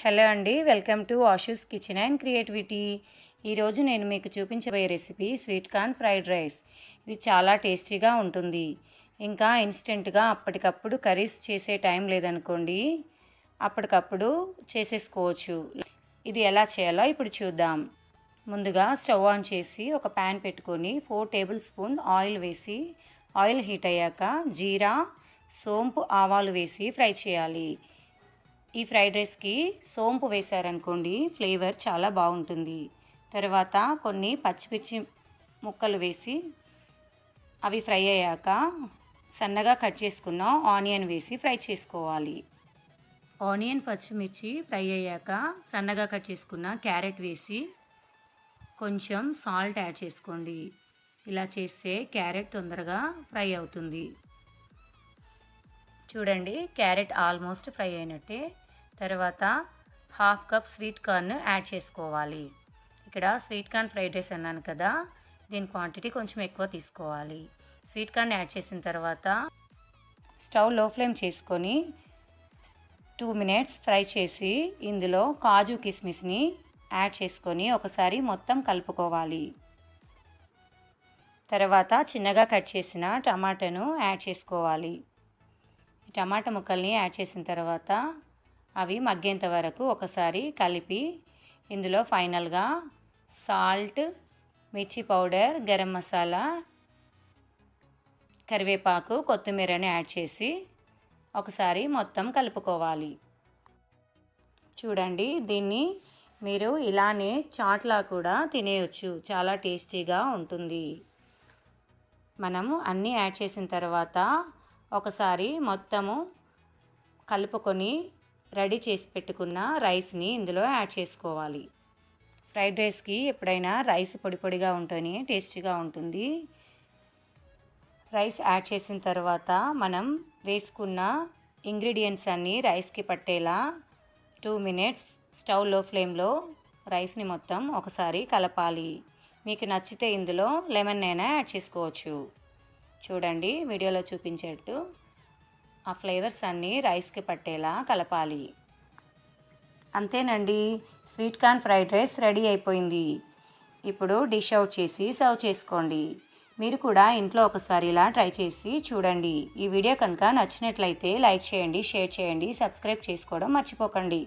Hello అండి welcome to Ashu's kitchen and creativity. ఈరోజు నేను మీకు చూపించబోయే recipe sweet corn fried rice. ఇది చాలా టేస్టీగా ఉంటుంది. ఇంకా ఇన్స్టెంట్గా అప్పటికప్పుడు కర్రీస్ చేసే టైం లేదనుకోండి అప్పటికప్పుడు చేసేసుకోవచ్చు. ఇది ఎలా చేయాలో ఇప్పుడు చూద్దాం. ముందుగా స్టవ్ ఆన్ చేసి ఒక ప్యాన్ పెట్టుకొని ఫోర్ టేబుల్ స్పూన్ ఆయిల్ వేసి ఆయిల్ హీట్ అయ్యాక జీరా సోంపు ఆవాలు వేసి ఫ్రై చేయాలి. ఈ ఫ్రైడ్ రైస్కి సోంపు వేశారనుకోండి ఫ్లేవర్ చాలా బాగుంటుంది. తర్వాత కొన్ని పచ్చిమిర్చి ముక్కలు వేసి అవి ఫ్రై అయ్యాక సన్నగా కట్ చేసుకున్న ఆనియన్ వేసి ఫ్రై చేసుకోవాలి. ఆనియన్ పచ్చిమిర్చి ఫ్రై అయ్యాక సన్నగా కట్ చేసుకున్న క్యారెట్ వేసి కొంచెం సాల్ట్ యాడ్ చేసుకోండి. ఇలా చేస్తే క్యారెట్ తొందరగా ఫ్రై అవుతుంది. చూడండి క్యారెట్ ఆల్మోస్ట్ ఫ్రై అయినట్టే. తర్వాత half cup sweet corn add చేసుకోవాలి. ఇక్కడ స్వీట్ కార్న్ ఫ్రైడ్ రైస్ అన్నాను కదా దీని క్వాంటిటీ కొంచెం ఎక్కువ తీసుకోవాలి. స్వీట్ కార్న్ యాడ్ చేసిన తర్వాత స్టవ్లో ఫ్లేమ్ చేసుకొని టూ మినిట్స్ ఫ్రై చేసి ఇందులో కాజు కిస్మిస్ని యాడ్ చేసుకొని ఒకసారి మొత్తం కలుపుకోవాలి. తర్వాత చిన్నగా కట్ చేసిన టమాటాను యాడ్ చేసుకోవాలి. టమాటా ముక్కల్ని యాడ్ చేసిన తర్వాత అవి మగ్గేంత వరకు ఒకసారి కలిపి ఇందులో ఫైనల్గా సాల్ట్ మిర్చి పౌడర్ గరం మసాలా కరివేపాకు కొత్తిమీరని యాడ్ చేసి ఒకసారి మొత్తం కలుపుకోవాలి. చూడండి దీన్ని మీరు ఇలానే చాట్లా కూడా తినేయచ్చు. చాలా టేస్టీగా ఉంటుంది. మనము అన్నీ యాడ్ చేసిన తర్వాత ఒకసారి మొత్తము కలుపుకొని రెడీ చేసి పెట్టుకున్న రైస్ని ఇందులో యాడ్ చేసుకోవాలి. ఫ్రైడ్ రైస్కి ఎప్పుడైనా రైస్ పొడి పొడిగా ఉంటేనే టేస్టీగా ఉంటుంది. రైస్ యాడ్ చేసిన తర్వాత మనం వేసుకున్న ఇంగ్రీడియంట్స్ అన్నీ రైస్కి పట్టేలా టూ మినిట్స్ స్టవ్లో ఫ్లేమ్లో రైస్ని మొత్తం ఒకసారి కలపాలి. మీకు నచ్చితే ఇందులో లెమన్ అయినా యాడ్ చేసుకోవచ్చు. చూడండి వీడియోలో చూపించేట్టు ఆ ఫ్లేవర్స్ అన్నీ రైస్కి పట్టేలా కలపాలి. అంతేనండి sweet corn fried rice ready అయిపోయింది. ఇప్పుడు డిష్ అవుట్ చేసి సర్వ్ చేసుకోండి. మీరు కూడా ఇంట్లో ఒకసారి ఇలా ట్రై చేసి చూడండి. ఈ వీడియో కనుక నచ్చినట్లయితే లైక్ చేయండి షేర్ చేయండి సబ్స్క్రైబ్ చేసుకోవడం మర్చిపోకండి.